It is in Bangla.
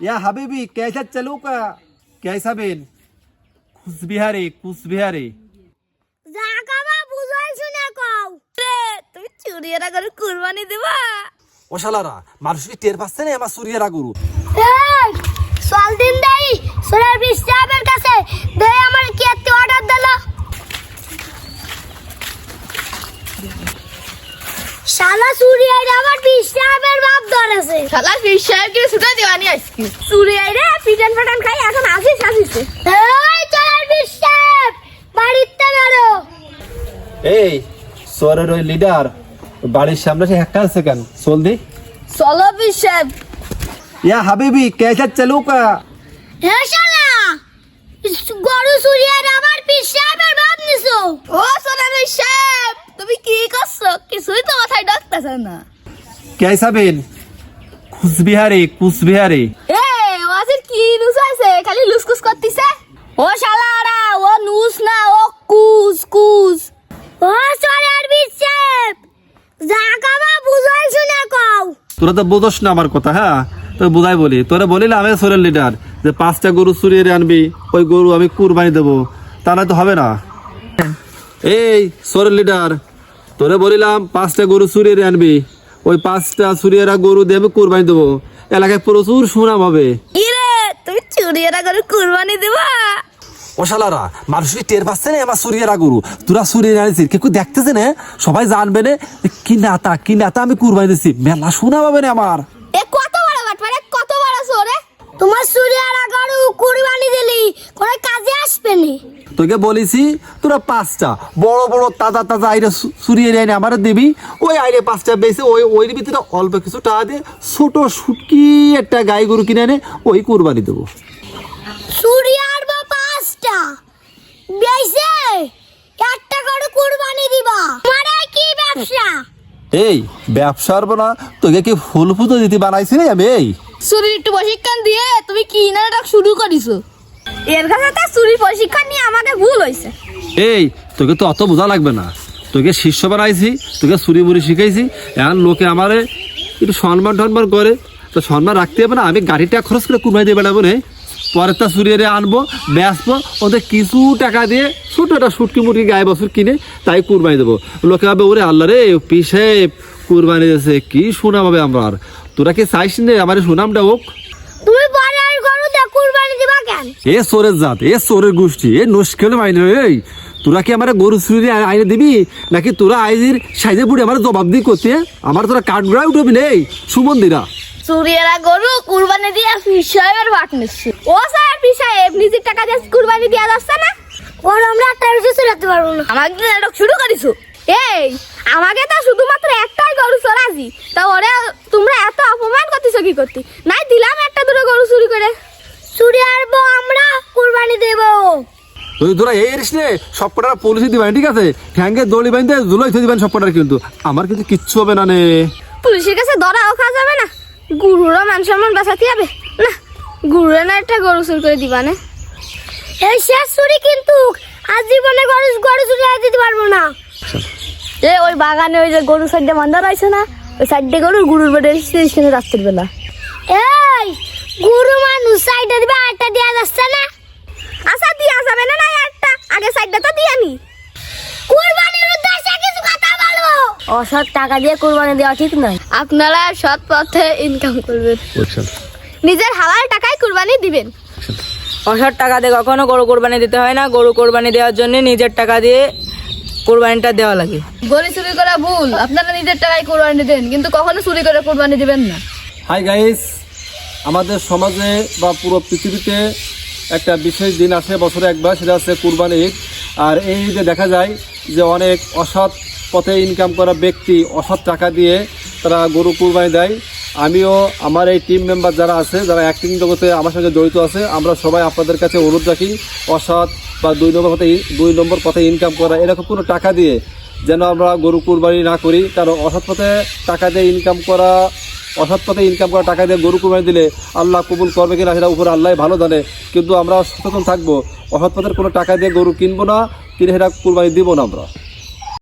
ইয়া হাবিবি ক্যাসা চালুকা ক্যাসা বেল কুচবিহারে কুচবিহারে যা কাবা বুঝাই শুনে কও রে তুমি চুরিয়েরা করে কুরবানি দেবা ও শালারা মানুষ কি টের পাচ্ছে না আমার চুরিয়েরা গরু এই চল দিন দেই সোনার বিশ্বাবের কাছে আছে। শালা পীর কি সুতা দিওয়ানি আজকে চুরি আইরে পিটান ফাটান খাই এখন আজি আসিছে এই চল পীর সাহেব বাড়িতে বেরো। এই সরের ওই লিডার বাড়ির সামনে সে হ্যাক্কা আছে কেন? চল দি। চলো পীর সাহেব ইয়া হাবিবি কেসে চলুকা। হে শালা গরু চুরি আর আমার পীর বাপ নিছো। ও সোনা পীর তুমি কি করছ? কিছুই তো মাথায় ডাকতেছ না। কে সাবিন কুচবিহারে কুচবিহারে। এ ওয়াসির কি নুস আছে? খালি লুসকুস করতিছে? ও শালারা ও নুস না ও কুস কুস ও সরার বিচ্ছেপ জাগাবা বুঝাই শুনে কও। তোরা তো বোঝস না আমার কথা হ্যাঁ? তো বুঝাই বলি। তোরা বলিলে আমি সোরেল লিডার। যে পাঁচটা গরু চুরিয়ে আনবি ওই গরু আমি কুরবানি দেবো। তা না তো হবে না? হ্যাঁ। এই সোরেল লিডার তোরে বলিলাম পাঁচটা গরু চুরিয়ে আনবি। ওই পাঁচটা সুরিয়ারা গরু দেবে কুরবানি দেবো। এলাকায় প্রচুর সুনাম হবে। ইরে তুমি চুরিয়ারা করে কুরবানি দেবা? ও শালারা মানুষ কি টের পাচ্ছে না আমার সুরিয়ারা গরু? তোরা সুরিয়ে আনিছিস কেউ দেখতেছে না? সবাই জানবে না কি নাতা কি নাতা আমি কুরবানি দিচ্ছি মেলা শোনা পাবে না আমার। এ কত বড় বাটপারে কত বড় সোরে তোমার সুরিয়ারা গরু কুরবানি দিলি কোনো কাজে আসবে নি। তোকে বলেছি তোরা পাঁচটা। বড় বড় তাজা তাজা আইরে সুরিয়ে আইনে আমার দিবি। ওই আইরে পাঁচটা বেশি ওই ওই ভিতরে অল্প কিছু টাকা দিয়ে ছোট সুটকি একটা গাই গরু কিনে এনে ওই কুরবানি দেবো। সুরিয়ার বা পাঁচটা। বেশে একটা গরু কুরবানি দিবা। মানে কি ব্যবসা? এই ব্যবসার না তোকে কি ফুল ফুটো দিতে বানাইছি রে আমি এই? চুরির একটু প্রশিক্ষণ দিয়ে তুমি কি নাটক শুরু করিছো। এর কাছে তো চুরির প্রশিক্ষণ নিয়ে আমাকে ভুল হয়েছে এই তোকে তো অত বোঝা লাগবে না। তোকে শিষ্য বানাইছি তোকে চুরি মুড়ি শিখাইছি এখন লোকে আমারে একটু সম্মান টম্মান করে। তো সম্মান রাখতে হবে না আমি গাড়িটা খরচ করে কুরবানি দিয়ে বেড়াবো রে পরেরটা চুরিয়ে আনব বেসবো ওদের কিছু টাকা দিয়ে ছোট একটা সুটকি মুটকি গায়ে বছর কিনে তাই কুরবানি দেবো। লোকে ভাবে ওরে আল্লাহ রে পিসে কুরবানি দিয়েছে কি শোনা পাবে আমার। তোরা কি চাইস নে আমার সুনামটা হোক? তুমি পরে কুরবানি দিবা কেন? এ চোরের জাত এ চোরের গোষ্ঠী এ নস্কেল মাইনে এই। তোরা কি আমার গরু চুরি আইনে দিবি? নাকি তোরা আইজির সাইজে বুড়ি আমার জবাব দিয়ে করতে আমার তোরা কাঠ কাঠগড়ায় উঠবি নেই সুমন্দিরা চুরিয়ারা গরু কুরবানি দিয়ে ফির বাট নিচ্ছে। ও স্যার সাহেব নিজের টাকা দিয়ে কুরবানি দেওয়া যাচ্ছে না? ওর আমরা একটা বেশি চলাতে পারব না। আমাকে নাটক শুরু করিছো? এই আমাকে তো শুধুমাত্র একটাই গরু চড়াছি তা ওরে তোমরা এত অপমান করতেছো কি করতে নাই দিলাম একটা দুটো গরু চুরি করে চুরি আরবো আমরা কুরবানি দেবো তুই তোরা এই এরিস নে সব কটার পুলিশে দিবেন ঠিক আছে? ঠ্যাঙ্গে দড়ি বাইন্দে জুলাই থই দিবেন সব কটার কিন্তু। আমার কিন্তু কিচ্ছু হবে না নে। পুলিশের কাছে ধরাও খাওয়া যাবে না। গুরুরও মান সম্মান বাঁচাতে হবে। না গুরুরে না একটা গরু চুরি করে দিবা না। এই শেষ চুরি কিন্তু। আজ জীবনে গরু গরু চুরি আর দিতে পারব না। এ ওই বাগানে ওই যে গরু সাইডে বান্ধা রয়েছে না ওই সাইডে গরু গুরুর বেডে স্টেশনে রাত্রির বেলা। এই গুরু মানুষ সাইডে দিবে আটটা দেওয়া যাচ্ছে না। আচ্ছা দিয়া যাবে না না একটা আগে সাইডটা তো দিয়ে নি কুরবানির উদ্দেশ্যে কিছু কথা বলব অসৎ টাকা দিয়ে কোরবানি দেওয়া ঠিক নয়। আপনারা সৎ পথে ইনকাম করবেন। নিজের হালাল টাকায় কুরবানি দিবেন। অসৎ টাকা দিয়ে কখনো গরু কোরবানি দিতে হয় না গরু কোরবানি দেওয়ার জন্য নিজের টাকা দিয়ে কোরবানিটা দেওয়া লাগে। গরু চুরি করা ভুল আপনারা নিজের টাকায় কোরবানি দেন কিন্তু কখনো চুরি করে কোরবানি দিবেন না। হাই গাইস আমাদের সমাজে বা পুরো পৃথিবীতে একটা বিশেষ দিন আসে বছরে একবার সেটা হচ্ছে কুরবানি ঈদ। আর এই ঈদে দেখা যায় যে অনেক অসৎ পথে ইনকাম করা ব্যক্তি অসৎ টাকা দিয়ে তারা গরু কুরবানি দেয়। আমিও আমার এই টিম মেম্বার যারা আছে, যারা অ্যাক্টিং জগতে আমার সঙ্গে জড়িত আছে, আমরা সবাই আপনাদের কাছে অনুরোধ রাখি, অসৎ বা দুই নম্বর পথে দুই নম্বর পথে ইনকাম করা, এরকম কোনো টাকা দিয়ে যেন আমরা গরু কুরবানি না করি। কারণ অসৎ পথে টাকা দিয়ে ইনকাম করা, অসৎ পথে ইনকাম করা টাকা দিয়ে গরু কুরবানি দিলে আল্লাহ কবুল করবে কিনা সেটা উপরে আল্লাহ ভালো জানে। কিন্তু আমরা সচেতন থাকব, অসৎ পথের কোনো টাকা দিয়ে গরু কিনবো না, কিনে সেটা কুরবানি দিব না আমরা।